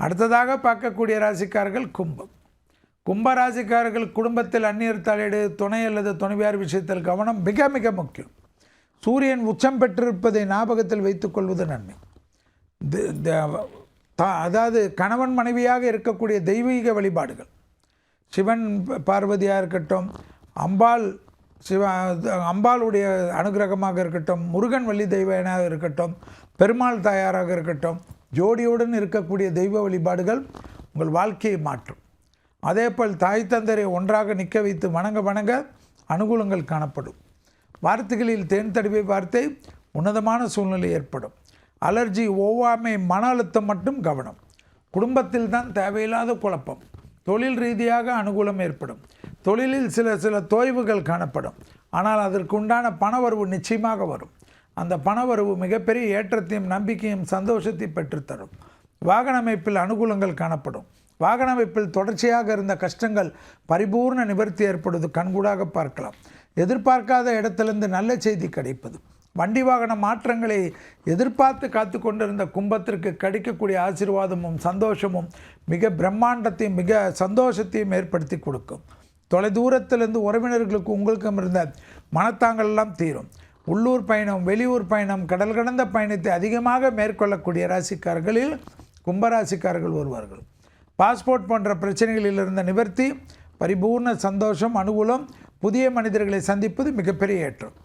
அடுத்ததாக பார்க்கக்கூடிய ராசிக்காரர்கள் கும்பம். கும்ப ராசிக்காரர்கள் குடும்பத்தில் அந்நியர் தலையீடு துணை அல்லது துணைவியார் விஷயத்தில் கவனம் மிக மிக முக்கியம். சூரியன் உச்சம் பெற்றிருப்பதை ஞாபகத்தில் வைத்துக்கொள்வது நன்மை. த- தா- அதாவது கணவன் மனைவியாக இருக்கக்கூடிய தெய்வீக வழிபாடுகள். சிவன் பார்வதியாக இருக்கட்டும் அம்பாள் சிவ அம்பாளுடைய அனுகிரகமாக இருக்கட்டும் முருகன் வள்ளி தெய்வனாக இருக்கட்டும் பெருமாள் தாயாராக இருக்கட்டும் ஜோடியுடன் இருக்கக்கூடிய தெய்வ வழிபாடுகள் உங்கள் வாழ்க்கையை மாற்றும். அதேபோல் தாய் தந்தரை ஒன்றாக நிற்க வைத்து வணங்க வணங்க அனுகூலங்கள் காணப்படும். வார்த்தைகளில் தேன் தடுவை வார்த்தை உன்னதமான சூழ்நிலை ஏற்படும். அலர்ஜி ஒவ்வாமை மன அழுத்தம் மட்டும் கவனம். குடும்பத்தில் தான் தேவையில்லாத குழப்பம். தொழில் ரீதியாக அனுகூலம் ஏற்படும். தொழிலில் சில சில தொய்வுகள் காணப்படும். ஆனால் அதற்கு உண்டான பணவரவு நிச்சயமாக வரும். அந்த பணவரவு மிகப்பெரிய ஏற்றத்தையும் நம்பிக்கையும் சந்தோஷத்தையும் பெற்றுத்தரும். வாகன அமைப்பில் அனுகூலங்கள் காணப்படும். வாகன அமைப்பில் தொடர்ச்சியாக இருந்த கஷ்டங்கள் பரிபூர்ண நிவர்த்தி ஏற்படுவது கண்கூடாக பார்க்கலாம். எதிர்பார்க்காத இடத்திலிருந்து நல்ல செய்தி கிடைப்பது. வண்டி வாகன மாற்றங்களை எதிர்பார்த்து காத்து கொண்டிருந்த கும்பத்திற்கு கிடைக்கக்கூடிய ஆசீர்வாதமும் சந்தோஷமும் மிக பிரம்மாண்டத்தையும் மிக சந்தோஷத்தையும் ஏற்படுத்தி கொடுக்கும். தொலைதூரத்திலிருந்து உறவினர்களுக்கு உங்களுக்கும் இருந்த மனத்தாங்கள் எல்லாம் தீரும். உள்ளூர் பயணம் வெளியூர் பயணம் கடல் கடந்த பயணத்தை அதிகமாக மேற்கொள்ளக்கூடிய ராசிக்காரர்களில் கும்பராசிக்காரர்கள் வருவார்கள் பாஸ்போர்ட் போன்ற பிரச்சனைகளில் இருந்த நிவர்த்தி பரிபூர்ண சந்தோஷம் அனுகூலம் புதிய மனிதர்களை சந்திப்பது மிகப்பெரிய ஏற்றம்.